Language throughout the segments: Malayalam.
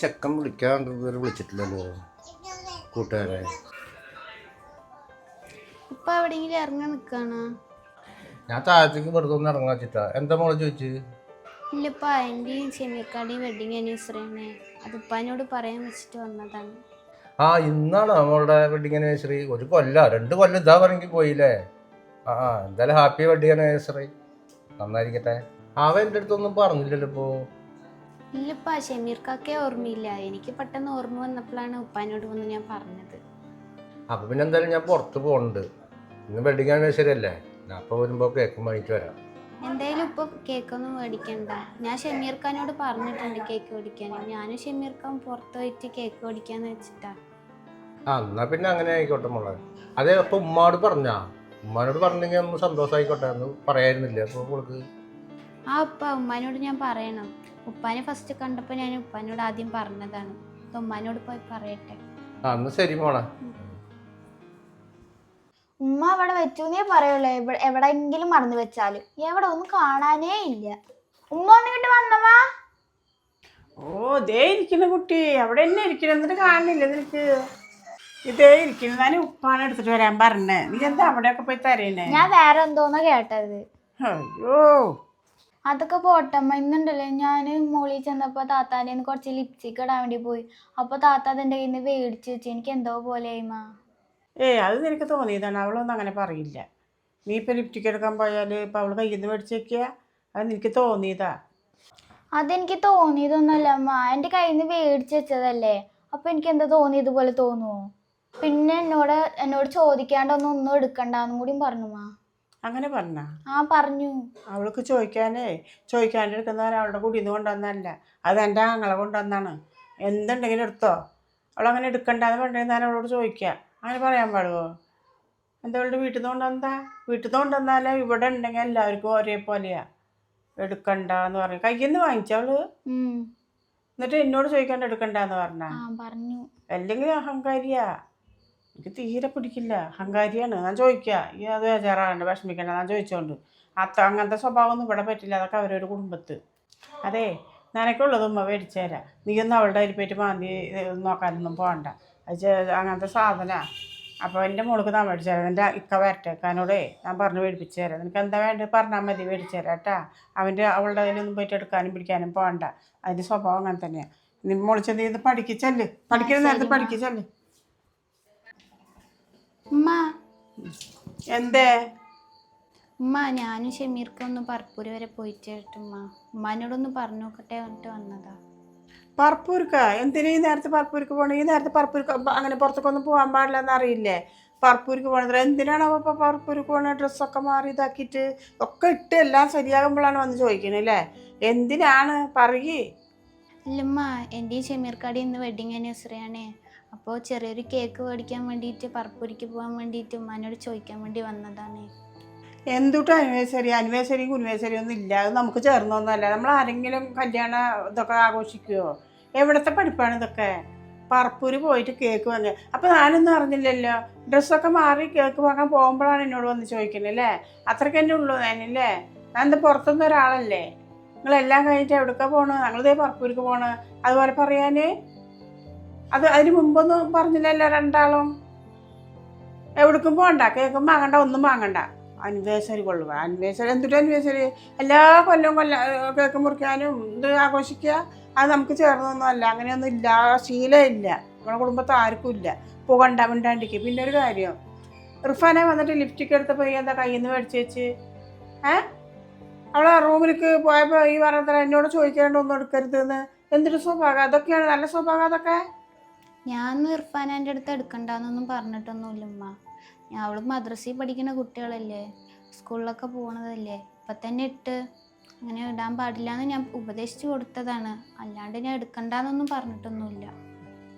ചെക്കൻ വിളിക്കാണ്ട് ഇതുവരെ വിളിച്ചിട്ടില്ലല്ലോ. കൂട്ടുകാരെ. ഇപ്പൊ എവിടെയെങ്കിലും ഇറങ്ങാൻ നിക്കാണ്? ഞാൻ താഴത്തേക്ക് വെറുതെ ഒന്ന് ഇറങ്ങാൻ വെച്ചിട്ടാ. എന്താ മോളെ ചോദിച്ചു? ഇല്ലപ്പ എന്റെയും ചെമ്മിക്കാടിയും വെഡിങ് ആനിവേഴ്സറിയാണ് അത് ഉപ്പാനോട് പറയാൻ വെച്ചിട്ട് വന്നതാണ്. ആ ഇന്നാണ് മോളുടെ വെഡിങ് ആനിവേഴ്സറി ഒരു കൊല്ല രണ്ട് കൊല്ലം ഇതാ പറഞ്ഞെങ്കിൽ പോയില്ലേ? ആ ആ എന്തായാലും ഹാപ്പി വെഡിങ് ആനിവേഴ്സറി നന്നായിരിക്കട്ടെ. അവൻ എന്റെ അടുത്തൊന്നും പറഞ്ഞില്ലല്ലോ ഇപ്പോൾ ഇല്ലപ്പ ഷമീർക്കാക്കേ ഓർമ്മയില്ല. എനിക്ക് പെട്ടെന്ന് ഓർമ്മ വന്നപ്പോഴാണ് ഉപ്പാനോട് വന്ന് ഞാൻ പറഞ്ഞത്. അപ്പൊ പിന്നെ എന്തായാലും ഞാൻ പുറത്ത് പോകുന്നുണ്ട് ഇന്ന് വെഡിങ് ശരിയല്ലേ? അപ്പൊ ഞാൻ കേക്കും വാങ്ങിച്ചു കേക്ക് വാങ്ങിയിട്ട് വരാം. എന്തായാലും ഇപ്പൊ കേക്കൊന്നും മേടിക്കണ്ട. ഞാൻ ഷമീർഖാനോട് പറഞ്ഞിട്ടുണ്ട് കേക്ക് മേടിക്കാൻ. ഞാനും ഷമീർഖാൻ പുറത്ത് പോയിട്ട് കേക്ക് മേടിക്കാന്ന് വെച്ചിട്ടാ. ആ എന്നാ പിന്നെ അങ്ങനെ ആയിക്കോട്ടെ മോളെ. അതെ അപ്പൊ ഉമ്മാട് പറഞ്ഞാ? ഉമ്മാനോട് പറഞ്ഞെങ്കിൽ ഒന്ന് സന്തോഷമായിക്കോട്ടെ എന്ന് പറയായിരുന്നില്ല? അപ്പൊ ആ ഉപ്പ ഉമ്മാനോട് ഞാൻ പറയണം. ഉപ്പാനെ ഫസ്റ്റ് കണ്ടപ്പോൾ ഞാൻ ഉപ്പാനോട് ആദ്യം പറഞ്ഞതാണ്. ഉമ്മാനോട് പോയി പറയട്ടെ. ആ ശരി മോളെ. ഉമ്മ അവിടെ വെച്ചൂന്നേ പറയുള്ളൂ. എവിടെ എവിടെയെങ്കിലും മറന്നു വെച്ചാലും. എവിടെ? ഒന്നും കാണാനേ ഇല്ല. ഉമ്മ ഒന്നിട്ട് വന്നവാ? ഓ ദേ ഇരിക്കുന്ന കുട്ടി. അവിടെ തന്നെ ഇരിക്കണം എന്നിട്ട് കാണില്ല നിനക്ക്? ഇതേ ഇരിക്കുന്നു. ഞാൻ ഉപ്പാണ് എടുത്തിട്ട് വരാൻ പറഞ്ഞേ. നീ എന്താ അവിടെയൊക്കെ പോയി തരേനെ ഞാൻ വേറെ എന്തോന്നാ കേട്ടത്. അയ്യോ. അതൊക്കെ പോട്ടമ്മ ഇന്നുണ്ടല്ലോ ഞാൻ മോളിൽ ചെന്നപ്പോൾ താത്താന്റെ നിന്ന് കുറച്ച് ലിപ്സ്റ്റിക് ഇടാൻ വേണ്ടി പോയി. അപ്പൊ താത്ത അതെന്റെ കയ്യിൽ നിന്ന് മേടിച്ച് വെച്ച്. എനിക്ക് എന്തോ പോലെയായിമ്മ ഏയ് അത് നിനക്ക് തോന്നിയതാണ്. അവളൊന്നും അങ്ങനെ പറയില്ല. നീ ഇപ്പൊ ലിപ്സ്റ്റിക് എടുക്കാൻ പോയാൽ ഇപ്പൊ അവൾ കയ്യിൽ നിന്ന് മേടിച്ച് വെക്കുക അത് നിനക്ക് തോന്നിയതാ? അതെനിക്ക് തോന്നിയതൊന്നുമല്ല അമ്മ എന്റെ കയ്യിൽ നിന്ന് മേടിച്ച് വെച്ചതല്ലേ. അപ്പൊ എനിക്ക് എന്താ തോന്നിയതുപോലെ തോന്നുമോ പിന്നെ എന്നോട് എന്നോട് ചോദിക്കാണ്ടൊന്നും ഒന്നും എടുക്കണ്ടെന്നും കൂടിയും പറഞ്ഞു മാ. അങ്ങനെ പറഞ്ഞ? ആ പറഞ്ഞു. അവൾക്ക് ചോദിക്കാനേ ചോദിക്കാണ്ടിരിക്കുന്നവർ അവളുടെ കൂടി നിന്ന് കൊണ്ടുവന്നല്ല അത് എന്റെ ആങ്ങളെ കൊണ്ടുവന്നാണ് എന്തുണ്ടെങ്കിലും എടുത്തോ? അവളങ്ങനെ എടുക്കണ്ടെന്ന് പറഞ്ഞാൽ ഞാൻ അവളോട് ചോദിക്കുക അങ്ങനെ പറയാൻ പാടുമോ എന്താ അവളുടെ വീട്ടിൽ നിന്ന് കൊണ്ടുവന്നാ വീട്ടിൽ നിന്ന് കൊണ്ടുവന്നാലേ ഇവിടെ ഉണ്ടെങ്കിൽ എല്ലാവർക്കും ഒരേപോലെയാ. എടുക്കണ്ട എന്ന് പറഞ്ഞു കയ്യിൽ നിന്ന് വാങ്ങിച്ചവൾ. എന്നിട്ട് എന്നോട് ചോദിക്കാണ്ട് എടുക്കണ്ടെന്ന് പറഞ്ഞ? പറഞ്ഞു. അല്ലെങ്കിൽ അഹങ്കാരിയാ. എനിക്ക് തീരെ പിടിക്കില്ല. അഹങ്കാരിയാണ് ഞാൻ ചോദിക്കുക ഈ അത് ബേജാറാണ്ട് വിഷമിക്കണ്ട. ഞാൻ ചോദിച്ചോണ്ട്. അത്ത അങ്ങനത്തെ സ്വഭാവം ഒന്നും ഇവിടെ പറ്റില്ല. അതൊക്കെ അവരൊരു കുടുംബത്ത്. അതെ. നിനക്കുള്ളത് ഉമ്മ മേടിച്ചു തരാം. നീ ഒന്നും അവളുടെ അതിൽ പോയിട്ട് മാന്തി നോക്കാനൊന്നും പോകണ്ട അത് അങ്ങനത്തെ സാധന. അപ്പോൾ എന്റെ മോൾക്ക് ഞാൻ മേടിച്ചു തരാം. എന്റെ ഇക്ക വരട്ടേക്കാനോടേ ഞാൻ പറഞ്ഞ് മേടിപ്പിച്ചു തരാം. നിനക്ക് എന്താ വേണ്ടത് പറഞ്ഞാൽ മതി. മേടിച്ചു തരാം കേട്ടാ. അവന്റെ അവളുടെ അതിലൊന്നും പോയിട്ട് എടുക്കാനും പിടിക്കാനും പോകണ്ട അതിന്റെ സ്വഭാവം അങ്ങനെ തന്നെയാണ് നീ മോളിച്ചെന്ത് ചെയ്ത് പഠിക്കിച്ചല്ലേ പഠിക്കുന്ന നേരത്തെ പഠിക്കിച്ചല്ലേ എന്തേ? ഉമ്മ ഞാനും ഷമീർക്കും ഒന്ന് പറപ്പൂര് വരെ പോയിട്ട് ഉമ്മ. ഉമ്മാനോടൊന്ന് പറഞ്ഞു നോക്കട്ടെ പറഞ്ഞിട്ട് വന്നതാ. പറപ്പൂർക്ക എന്തിനാ ഈ നേരത്തെ പറപ്പൂർക്ക് പോകണം ഈ നേരത്തെ പറപ്പൂർക്ക് അങ്ങനെ പുറത്തേക്കൊന്നും പോകാൻ പാടില്ല എന്നറിയില്ലേ പറപ്പൂർക്ക് പോകണത് എന്തിനാണ് അപ്പോൾ പറപ്പൂർക്ക് പോകണ ഡ്രസ്സൊക്കെ മാറി ഇതാക്കിയിട്ട് ഒക്കെ ഇട്ട് എല്ലാം ശരിയാകുമ്പോഴാണ് വന്ന് ചോദിക്കണേ അല്ലേ? എന്തിനാണ്? പറയേ. ഇല്ലമ്മ എന്റെയും ഷമീർക്കാടി ഇന്ന് വെഡിങ് ആനിവേഴ്സറി ആണ്. അപ്പോൾ ചെറിയൊരു കേക്ക് മേടിക്കാൻ വേണ്ടിയിട്ട് പറപ്പൂരിക്ക് പോകാൻ വേണ്ടിയിട്ട് ഉമ്മാനോട് ചോദിക്കാൻ വേണ്ടി വന്നതാണ്. എന്തുട്ടും അനിവേഴ്സറി അനിവേഴ്സറി കുനിവേഴ്സറി ഒന്നും ഇല്ല. അത് നമുക്ക് ചേർന്നൊന്നുമല്ല നമ്മൾ ആരെങ്കിലും കല്യാണ ഇതൊക്കെ ആഘോഷിക്കുമോ എവിടത്തെ പഠിപ്പാണ് ഇതൊക്കെ? പറപ്പൂര് പോയിട്ട് കേക്ക് വാങ്ങുക. അപ്പം ഞാനൊന്നും അറിഞ്ഞില്ലല്ലോ. ഡ്രസ്സൊക്കെ മാറി കേക്ക് വാങ്ങാൻ പോകുമ്പോഴാണ് എന്നോട് വന്ന് ചോദിക്കുന്നത് അല്ലേ? അത്രയ്ക്ക് തന്നെ ഉള്ളൂ ഞാനില്ലേ? ഞാൻ എന്താ പുറത്തുനിന്ന് ഒരാളല്ലേ? നിങ്ങളെല്ലാം കഴിഞ്ഞിട്ട് എവിടേക്കാണ് പോണത് ഞങ്ങളിതേ പറപ്പൂർക്ക് പോണ്. അതുപോലെ പറയാന് അത് അതിന് മുമ്പൊന്നും പറഞ്ഞില്ലല്ലോ രണ്ടാളും. എവിടേക്കും പോകണ്ട കേക്കും വാങ്ങണ്ട ഒന്നും വാങ്ങണ്ട. അനിവേഴ്സറി കൊള്ളുക. അനിവേഴ്സറി എന്തൊരു അനിവേഴ്സറി എല്ലാ കൊല്ലവും കൊല്ല കേക്ക് മുറിക്കാനും ഇത് ആഘോഷിക്കുക അത് നമുക്ക് ചേർന്നൊന്നും അല്ല അങ്ങനെയൊന്നും ഇല്ല ശീലമില്ല. നമ്മുടെ കുടുംബത്തിൽ ആർക്കും ഇല്ല. പോകണ്ട മിണ്ടാണ്ടിക്ക് പിന്നെ ഒരു കാര്യം റിഫാനെ വന്നിട്ട് ലിപ്സ്റ്റിക് എടുത്ത് പോയി എന്താ കയ്യിൽ നിന്ന് മേടിച്ച് വെച്ച്? ഏ? അവളെ റൂമിലേക്ക് പോയപ്പോൾ ഈ പറഞ്ഞത്ര എന്നോട് ചോദിക്കാണ്ട് ഒന്നും എടുക്കരുതെന്ന്? എന്തൊരു സ്വഭാവം? അതൊക്കെയാണ് നല്ല സ്വഭാവം അതൊക്കെ? ഞാൻ ഇർഫാനാന്റെ അടുത്ത് എടുക്കണ്ടെന്നൊന്നും പറഞ്ഞിട്ടൊന്നുമില്ല ഉമ്മ. ഞാൻ അവൾ മദ്രസയിൽ പഠിക്കുന്ന കുട്ടികളല്ലേ? സ്കൂളിലൊക്കെ പോണതല്ലേ? ഇപ്പം തന്നെ ഇട്ട് അങ്ങനെ ഇടാൻ പാടില്ല എന്ന് ഞാൻ ഉപദേശിച്ചു കൊടുത്തതാണ്. അല്ലാണ്ട് ഞാൻ എടുക്കണ്ടെന്നൊന്നും പറഞ്ഞിട്ടൊന്നുമില്ല.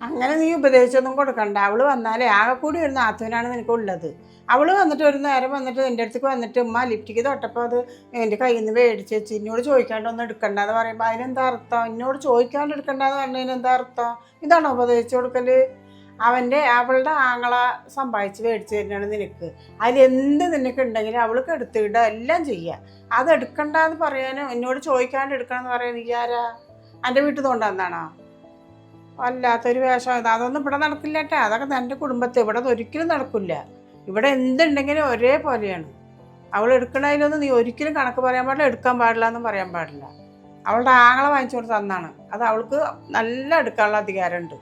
അങ്ങനെ നീ ഉപദേശിച്ചൊന്നും കൊടുക്കണ്ട. അവൾ വന്നാലേ ആകെ കൂടി ഒരു നാത്തൂനാണ് നിനക്കുള്ളത്. അവൾ വന്നിട്ട് ഒരു നേരം വന്നിട്ട് എന്റെ അടുത്തേക്ക് വന്നിട്ട് ഉമ്മ ലിപ്റ്റിക്ക് തൊട്ടപ്പോൾ അത് എന്റെ കയ്യിൽ നിന്ന് മേടിച്ച് വെച്ച് എന്നോട് ചോദിക്കാണ്ടൊന്നും എടുക്കണ്ട എടുക്കണ്ടെന്ന് പറയുമ്പോൾ അതിനെന്താ അർത്ഥം? എന്നോട് ചോദിക്കാണ്ട് എടുക്കണ്ടെന്ന് പറഞ്ഞതിന് എന്താ അർത്ഥം? ഇതാണോ ഉപദേശിച്ചു കൊടുക്കൽ അവന്റെ അവളുടെ ആങ്ങള സമ്പാദിച്ച് മേടിച്ച് തരുന്നതാണ് നിനക്ക്. അതിലെന്ത് നിനക്ക് ഉണ്ടെങ്കിലും അവൾക്ക് എടുത്തിടുക എല്ലാം ചെയ്യുക. അത് എടുക്കണ്ടെന്ന് പറയാനും? എന്നോട് ചോദിക്കാണ്ട് എടുക്കണം എന്ന് പറയാൻ നീ ആരാ? എന്റെ വീട്ടിൽ നിന്ന് കൊണ്ടുവന്നാണോ വല്ലാത്തൊരു വേഷം. ഇത് അതൊന്നും ഇവിടെ നടക്കില്ല കേട്ടോ അതൊക്കെ തന്റെ കുടുംബത്തെ. ഇവിടെ ഒരിക്കലും നടക്കില്ല. ഇവിടെ എന്തുണ്ടെങ്കിലും ഒരേപോലെയാണ്. അവൾ എടുക്കണതിലൊന്നും നീ ഒരിക്കലും കണക്ക് പറയാൻ പാടില്ല എടുക്കാൻ പാടില്ല എന്നും പറയാൻ പാടില്ല. അവളുടെ ആങ്ങളെ വാങ്ങിച്ചു കൊടുത്ത് തന്നാണ് അത് അവൾക്ക് നല്ല എടുക്കാനുള്ള അധികാരമുണ്ട്.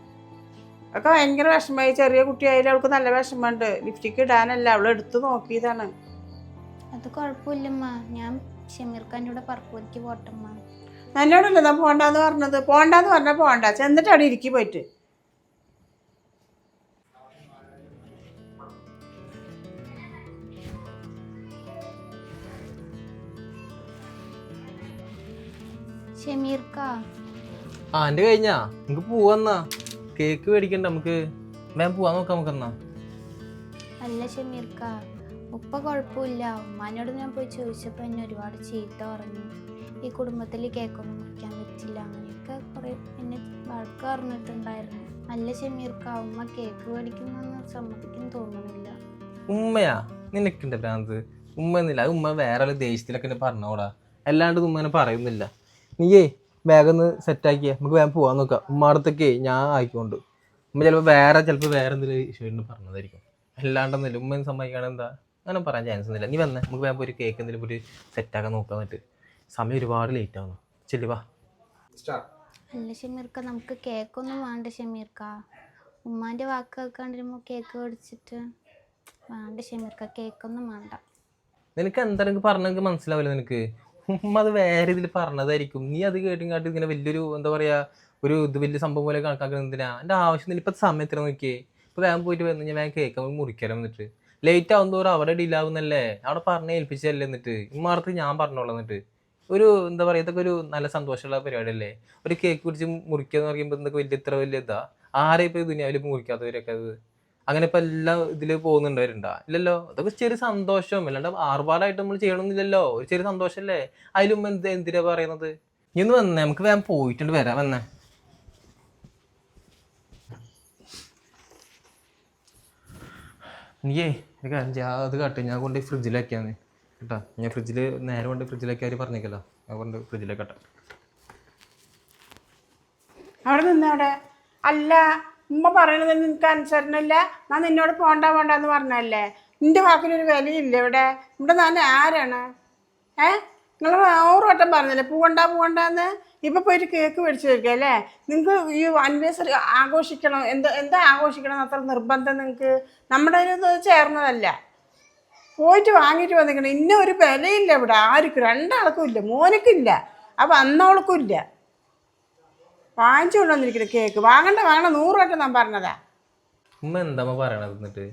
അതൊക്കെ ഭയങ്കര വിഷമമായി. ചെറിയ കുട്ടിയായാലും അവൾക്ക് നല്ല വിഷമമുണ്ട്. ലിപ്സ്റ്റിക്ക് ഇടാനല്ല. അവൾ എടുത്തു നോക്കിയതാണ്. അത് കുഴപ്പമില്ലമ്മ. ഞാൻ ഷമീർ ഖാന്റെ കൂടെ പറപ്പൂരിക്ക് പോട്ടമ്മ. എന്നോടല്ലേ ഞാൻ പോകണ്ടെന്ന് പറഞ്ഞത്? പോകണ്ടെന്ന് പറഞ്ഞാൽ പോണ്ട. ചെന്നിട്ട് അവിടെ ഇരിക്കി പോയിട്ട്. ആന്റെ ആ എന്റെ കഴിഞ്ഞാ. നമുക്ക് പോവാന്നാ. കേക്ക് മേടിക്കണ്ട നമുക്ക്. വേഗം പോവാൻ നോക്കാം നമുക്കെന്നാ. അല്ല ഷമീർക്ക ഉപ്പ കുഴപ്പമില്ല. ഉമ്മാനോട് ഞാൻ പോയി ചോദിച്ചപ്പോൾ എന്നെ ഒരുപാട് ചീത്ത പറഞ്ഞു. ഈ കുടുംബത്തിൽ കേക്കൊന്നും കുടിക്കാൻ പറ്റില്ല. അങ്ങനെയൊക്കെ കുറേ എന്നെ വഴക്ക് പറഞ്ഞിട്ടുണ്ടായിരുന്നു. നല്ല ഷമീർക്ക ഉമ്മ കേക്ക് മേടിക്കുന്നൊന്നും സമ്മതിക്കും തോന്നുന്നില്ല. ഉമ്മയാ? നിനക്കുണ്ട് ഭ്രാന്ത്? ഉമ്മ എന്നില്ല അത് ഉമ്മ വേറെ ദേഷ്യത്തിലൊക്കെ എന്നെ പറഞ്ഞോടാ. അല്ലാണ്ട് ഉമ്മനെ പറയുന്നില്ല. നീയേ വേഗം ഒന്ന് സെറ്റാക്കിയേ നമുക്ക് വേഗം പോവാൻ നോക്കാം. ഉമ്മാടത്തൊക്കെ ഞാൻ ആയിക്കൊണ്ട്. ഉമ്മ ചിലപ്പോൾ വേറെ ചിലപ്പോൾ വേറെ എന്തെങ്കിലും ഇഷ്യൂണ്ട് പറഞ്ഞതായിരിക്കും. അല്ലാണ്ടെന്നില്ല ഉമ്മ എന്താ അങ്ങനെ പറയാൻ ചാൻസ് ഒന്നുമില്ല. നീ വന്നേ. നമുക്ക് വേഗം ഒരു കേക്ക് എന്തെങ്കിലും ഒരു സെറ്റാക്കാൻ നോക്കാൻ എന്നിട്ട്. സമയം ഒരുപാട് ലേറ്റ് ആവുന്നു. ചെല്ലി വാ. അല്ല ഷമീർക്ക നമുക്ക് കേക്കൊന്നും വേണ്ട ഷമീർക്ക. ഉമ്മാന്റെ വാക്ക് കേൾക്കാണ്ടിരുമ്പോൾ കേക്ക് മേടിച്ചിട്ട് വേണ്ട ഷമീർക്ക കേക്കൊന്നും വേണ്ട. നിനക്ക് എന്താ എനിക്ക് പറഞ്ഞെങ്കിൽ മനസ്സിലാവില്ല നിനക്ക്. ഉമ്മ അത് വേറെ ഇതിൽ പറഞ്ഞതായിരിക്കും. നീ അത് കേട്ടും കാട്ടി ഇങ്ങനെ വലിയൊരു എന്താ പറയാ ഒരു ഇത് വലിയ സംഭവം പോലെ കണക്കാക്കുന്നത് എന്തിനാ? എന്റെ ആവശ്യം ഇപ്പം സമയത്തിന് നോക്കിയേ? ഇപ്പൊ വേഗം പോയിട്ട് വന്നു ഞാൻ വേഗം കേക്ക് മുറിക്കാൻ എന്നിട്ട് ലേറ്റ് ആവുന്നതോറും തോറും അവിടെ ഡിലേ ആവുന്നല്ലേ അവിടെ പറഞ്ഞ് ഏൽപ്പിച്ചല്ലേ എന്നിട്ട്. ഇമ്മാർത്ത് ഞാൻ പറഞ്ഞോളാം എന്നിട്ട്. ഒരു എന്താ പറയാ ഇതൊക്കെ ഒരു നല്ല സന്തോഷമുള്ള പരിപാടിയല്ലേ? ഒരു കേക്ക് പിടിച്ച് മുറിക്കുക എന്ന് പറയുമ്പോൾ ഇതൊക്കെ വലിയ ഇത്ര വലിയ ഇതാ? ആരെ ഇപ്പൊ ദുനിയാവിൽ മുറിക്കാത്തവരൊക്കെ അത്? അങ്ങനെ ഇപ്പൊ എല്ലാം ഇതിൽ പോകുന്നുണ്ടവരുണ്ടാ? ഇല്ലല്ലോ. അതൊക്കെ ചെറിയ സന്തോഷം. അല്ലാണ്ട് ആർഭാടായിട്ട് നമ്മൾ ചെയ്യണമെന്നില്ലല്ലോ ഒരു ചെറിയ സന്തോഷല്ലേ? അതിലും എന്ത് എന്തിനാ പറയുന്നത്? നീ ഒന്ന് വന്നേ. നമുക്ക് വേഗം പോയിട്ടുണ്ട്. വരാം വന്നേ. നീയേ എനിക്ക് അത് കാട്ടെ. ഞാൻ കൊണ്ട് ഫ്രിഡ്ജിലേക്കാന്ന് കേട്ടാ. ഞാൻ ഫ്രിഡ്ജിൽ നേരെ കൊണ്ട് ഫ്രിഡ്ജിലേക്ക് അവർ പറഞ്ഞേക്കല്ലോ? ഞാൻ കൊണ്ട് കേട്ടോ അവിടെ അല്ല ഉമ്മ പറയണത് നിനക്ക് അനുസരണമില്ല ഞാൻ നിന്നോട് പോണ്ട പോണ്ട എന്ന് പറഞ്ഞല്ലേ നിന്റെ വാക്കിനൊരു വിലയില്ല ഇവിടെ. ഇവിടെ ഞാൻ ആരാണ്? ഏ? നിങ്ങൾ നൂറ് വട്ടം പറഞ്ഞില്ലേ? പൂവണ്ട പൂവണ്ടെന്ന് ഇപ്പൊ പോയിട്ട് കേക്ക് മേടിച്ചു തരിക അല്ലേ? നിങ്ങൾക്ക് ഈ അനിവേഴ്സറി ആഘോഷിക്കണം. എന്താ എന്താ ആഘോഷിക്കണം? അത്ര നിർബന്ധം നിങ്ങൾക്ക് നമ്മുടെ ഒരു ചേർന്നതല്ല. പോയിട്ട് വാങ്ങിയിട്ട് വന്നിരിക്കണം. ഇന്ന ഒരു വിലയില്ല ഇവിടെ. ആർക്കും? രണ്ടാൾക്കും ഇല്ല. മോനക്കില്ല അപ്പം അന്നവൾക്കും ഇല്ല. വാങ്ങിച്ചു വന്നിരിക്കണം കേക്ക്. വാങ്ങണ്ട വാങ്ങണ നൂറ് വട്ടം ഞാൻ പറഞ്ഞതാ. ഉമ്മ എന്താ പറയണത് എന്നിട്ട്?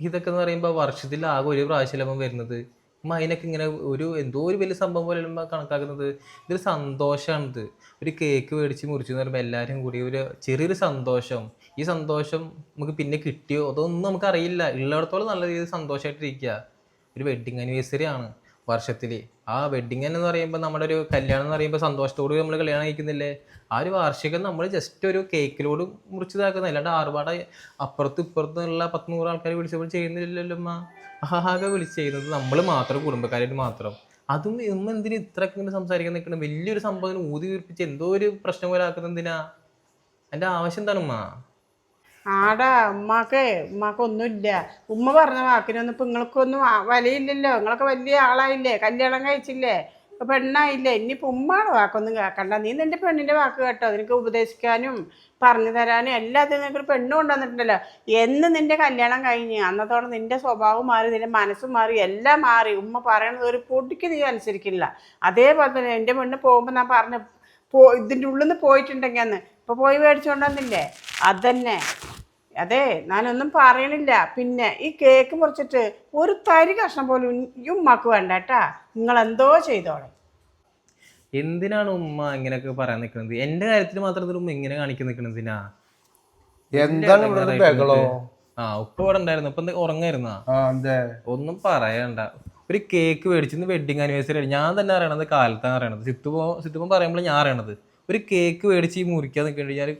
ഇതൊക്കെ എന്ന് പറയുമ്പോൾ വർഷത്തിൽ ആകെ ഒരു പ്രാവശ്യം വരുന്നത്? ഉമ്മ അതിനൊക്കെ ഇങ്ങനെ ഒരു എന്തോ ഒരു വലിയ സംഭവം പോലെ ഉമ്മ കണക്കാക്കുന്നത്? ഇതൊരു സന്തോഷമാണിത്. ഒരു കേക്ക് മേടിച്ച് മുറിച്ചു എന്ന് പറയുമ്പോൾ എല്ലാവരും കൂടി ഒരു ചെറിയൊരു സന്തോഷം. ഈ സന്തോഷം നമുക്ക് പിന്നെ കിട്ടിയോ? അതൊന്നും നമുക്കറിയില്ല ഉള്ളിടത്തോളം നല്ല രീതിയിൽ സന്തോഷമായിട്ടിരിക്കുക. ഒരു വെഡിങ് ആനിവേഴ്സറി ആണ് വർഷത്തിൽ ആ വെഡിങ് എന്ന് പറയുമ്പോൾ നമ്മുടെ ഒരു കല്യാണം എന്ന് പറയുമ്പോൾ സന്തോഷത്തോട് നമ്മൾ കല്യാണം കഴിക്കുന്നില്ലേ? ആ ഒരു വാർഷികം നമ്മൾ ജസ്റ്റ് ഒരു കേക്കിലോട് മുറിച്ചതാക്കുന്ന അല്ലാണ്ട് ആറുപാട് അപ്പുറത്തും ഇപ്പുറത്തുള്ള പത്ത് നൂറ് ആൾക്കാരെ വിളിച്ചപ്പോൾ ചെയ്യുന്നില്ലല്ലോ അമ്മ ആകെ വിളിച്ച് ചെയ്യുന്നത് നമ്മൾ മാത്രം കുടുംബക്കാരായിട്ട് മാത്രം. അതും ഇമ്മ എന്തിനു ഇത്രയൊക്കെ ഇങ്ങനെ സംസാരിക്കാൻ നിൽക്കണം വലിയൊരു സംഭവം ഊതി വീർപ്പിച്ച് എന്തോ ഒരു പ്രശ്നം പോലെ ആക്കുന്നത് എന്തിനാ? എന്റെ ആവശ്യം എന്താണ് ആടാ ഉമ്മാക്കേ ഉമ്മാക്കൊന്നുമില്ല. ഉമ്മ പറഞ്ഞ വാക്കിനൊന്നും ഇപ്പം നിങ്ങൾക്കൊന്നും വിലയില്ലല്ലോ. നിങ്ങളൊക്കെ വലിയ ആളായില്ലേ കല്യാണം കഴിച്ചില്ലേ ഇപ്പൊ പെണ്ണായില്ലേ. ഇനിയിപ്പോൾ ഉമ്മാടെ വാക്കൊന്നും കേൾക്കണ്ട. നീ നിന്റെ പെണ്ണിന്റെ വാക്ക് കേട്ടോ. നിനക്ക് ഉപദേശിക്കാനും പറഞ്ഞു തരാനും എല്ലാത്തിനും നിനക്കൊരു പെണ്ണ് കൊണ്ടുവന്നിട്ടുണ്ടല്ലോ. എന്ന് നിന്റെ കല്യാണം കഴിഞ്ഞ് അന്നത്തോടെ നിന്റെ സ്വഭാവം മാറി നിന്റെ മനസ്സും മാറി എല്ലാം മാറി. ഉമ്മ പറയണത് ഒരു പൊടിക്ക് നീ അനുസരിക്കില്ല. അതേപോലെ തന്നെ എന്റെ പെണ്ണ് പോകുമ്പോൾ ഞാൻ പറഞ്ഞു പോ ഇതിന്റെ ഉള്ളിൽ നിന്ന് പോയിട്ടുണ്ടെങ്കിൽ അന്ന്. ഇപ്പോൾ പോയി മേടിച്ചുകൊണ്ട് വന്നില്ലേ അതന്നെ. അതെ ഞാനൊന്നും പറയണില്ല. പിന്നെ ഈ കേക്ക് മുറിച്ചിട്ട് ഒരു തരി കഷ്ണം പോലും ഈ ഉമ്മാക്ക് വേണ്ട കേട്ടാ. നിങ്ങൾ എന്തോ ചെയ്തോളെ. എന്തിനാണ് ഉമ്മ ഇങ്ങനെയൊക്കെ പറയാൻ നിൽക്കുന്നത് എന്റെ കാര്യത്തിൽ മാത്രം ഇതിൽ ഉമ്മ ഇങ്ങനെ കാണിക്കാൻ നിൽക്കുന്നത് എന്തിനാ? എന്താണ് ഇവിടെ ഒരു ബഹളോ? ആ ഉപ്പ ഇവിടെ ഉണ്ടായിരുന്നു. ഇപ്പൊ എന്താ ഉറങ്ങായിരുന്നാ? ആ അതെ ഒന്നും പറയണ്ട. ഒരു കേക്ക് മേടിച്ചിന്ന് വെഡിങ് ആനിവേഴ്സറി ഞാൻ തന്നെ അറിയണത് കാലത്താണ് അറിയണത് സിത്തുപോ സിത്തുപ്പം പറയുമ്പോൾ ഞാൻ അറിയണത് ഒരു കേക്ക് മേടിച്ച് ഈ മുറിക്കാൻ നിൽക്കേണ്ടി ഞാൻ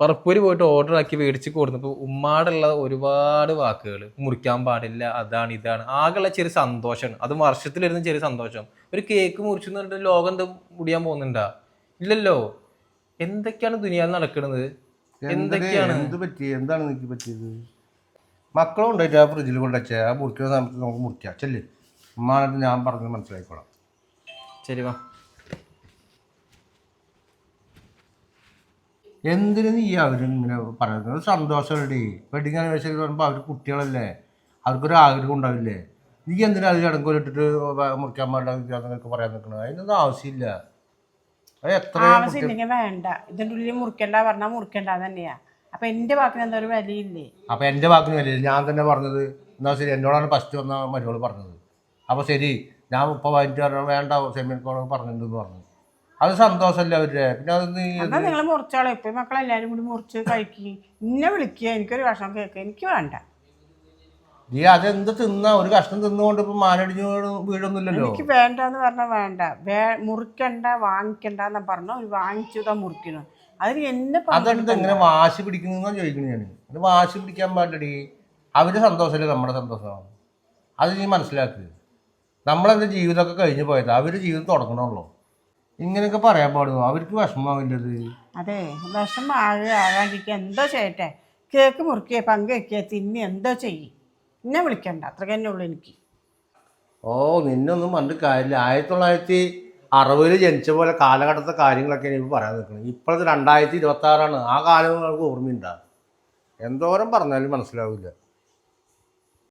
പറപ്പൂര് പോയിട്ട് ഓർഡർ ആക്കി മേടിച്ച് കൊടുത്തപ്പോൾ ഉമ്മാടുള്ള ഒരുപാട് വാക്കുകൾ മുറിക്കാൻ പാടില്ല അതാണ് ഇതാണ്. ആകെയുള്ള ചെറിയ സന്തോഷമാണ് അത് വർഷത്തിലിരുന്ന ചെറിയ സന്തോഷം. ഒരു കേക്ക് മുറിച്ചു എന്ന് പറഞ്ഞിട്ട് ലോകം എന്താ മുടിയാൻ പോകുന്നുണ്ടാ? ഇല്ലല്ലോ. എന്തൊക്കെയാണ് ദുനിയാവിൽ നടക്കുന്നത് എന്തൊക്കെ- എന്തൊക്കെയാണ്? എന്ത് പറ്റി? എന്താണ് നിനക്ക് പറ്റിയത്? മക്കളും ഉണ്ടായിട്ട് ആ ഫ്രിഡ്ജിൽ കൊണ്ടുവച്ചേ. ആ മുറിക്കുന്ന സമയത്ത് നമുക്ക് മുറിക്കാം. ചെല്ല്. ഉമ്മാണെന്ന് ഞാൻ പറഞ്ഞത് മനസ്സിലായിക്കോളാം. ശരി വാ. എന്തിനു നീ അവരിങ്ങനെ ഇങ്ങനെ പറയുന്നത്? സന്തോഷമല്ലേ വെഡിങ് ആനിവേഴ്സറി പറയുമ്പോൾ അവർ കുട്ടികളല്ലേ? അവർക്കൊരു ആഗ്രഹം ഉണ്ടാവില്ലേ? നീ എന്തിനാ അത് ചടങ്കോലിട്ടിട്ട് മുറിക്കാൻ പാടില്ല എന്നൊക്കെ പറയാൻ നിൽക്കണത് അതിനൊന്നും ആവശ്യമില്ല. അത് എത്ര ആവശ്യമില്ലെങ്കിൽ വേണ്ട. ഇതിന്റെ ഉള്ളിൽ മുറിക്കണ്ട പറഞ്ഞാൽ മുറിക്കണ്ട തന്നെയാ. അപ്പൊ എന്റെ വാക്കിന് വലിയ ഒരു വിലയില്ലേ? അപ്പം എന്റെ വാക്കിന് വരില്ല ഞാൻ തന്നെ പറഞ്ഞത് എന്നാ ശരി എന്നോടാണ് ഫസ്റ്റ് വന്ന മരുമോൾ പറഞ്ഞത്. അപ്പോൾ ശരി ഞാൻ ഇപ്പോൾ വൈകിട്ട് പറഞ്ഞു വേണ്ട സെമിനോട് പറഞ്ഞിട്ടുണ്ടെന്ന് പറഞ്ഞു. അത് സന്തോഷമല്ല അവരുടെ? പിന്നെ അത് നീ നിങ്ങൾ മുറിച്ചോളൂ. ഇപ്പം മക്കളെല്ലാവരും കൂടി മുറിച്ച് കഴിക്കി. ഇന്നെ വിളിക്കുക എനിക്കൊരു കഷ്ണം കേക്ക്. എനിക്ക് വേണ്ട. നീ അതെന്ത് തിന്ന? ഒരു കഷ്ണം തിന്നുകൊണ്ട് ഇപ്പം മാനടിഞ്ഞ് വീഴൊന്നുമില്ലല്ലോ എനിക്ക് വേണ്ട എന്ന് പറഞ്ഞാൽ വേണ്ട. വേ മുറിക്കണ്ട വാങ്ങിക്കണ്ട എന്ന് പറഞ്ഞു ഒരു വാങ്ങിച്ചതാ മുറിക്കണം അതിന് എന്നെ അതെന്ത് ഇങ്ങനെ വാശി പിടിക്കുന്നതെന്നാ ചോദിക്കുന്നത് ഞാൻ വാശി പിടിക്കാൻ പാടില്ലടി. അവർ സന്തോഷമല്ലേ നമ്മുടെ സന്തോഷമാണ് അത് നീ മനസ്സിലാക്ക്. നമ്മളെന്താ ജീവിതമൊക്കെ കഴിഞ്ഞു പോയത്? അവർ ജീവിതം തുടങ്ങണുള്ളൂ. ഇങ്ങനെയൊക്കെ പറയാൻ പാടുമോ അവർക്ക് വിഷമാവില്ലത് അതെ വിഷമാകാണ്ടിരിക്കുക എന്തോ ചെയ്യട്ടെ? കേക്ക് പങ്ക് പങ്കുവെക്കുക തിന്നി എന്തോ ചെയ്യും. എന്നെ വിളിക്കണ്ട അത്രയ്ക്ക് തന്നെ ഉള്ളൂ എനിക്ക്. ഓ നിന്നൊന്നും പറഞ്ഞിട്ട് കാര്യമില്ല. ആയിരത്തി തൊള്ളായിരത്തി അറുപതിൽ ജനിച്ച പോലെ കാലഘട്ടത്തെ കാര്യങ്ങളൊക്കെ എനിക്ക് പറയാൻ നിൽക്കുന്നത്. ഇപ്പോഴത്തെ രണ്ടായിരത്തി ഇരുപത്തി ആറാണ് ആ കാലം നിങ്ങൾക്ക് ഓർമ്മയുണ്ടാകും എന്തോരം പറഞ്ഞാലും മനസ്സിലാവില്ല.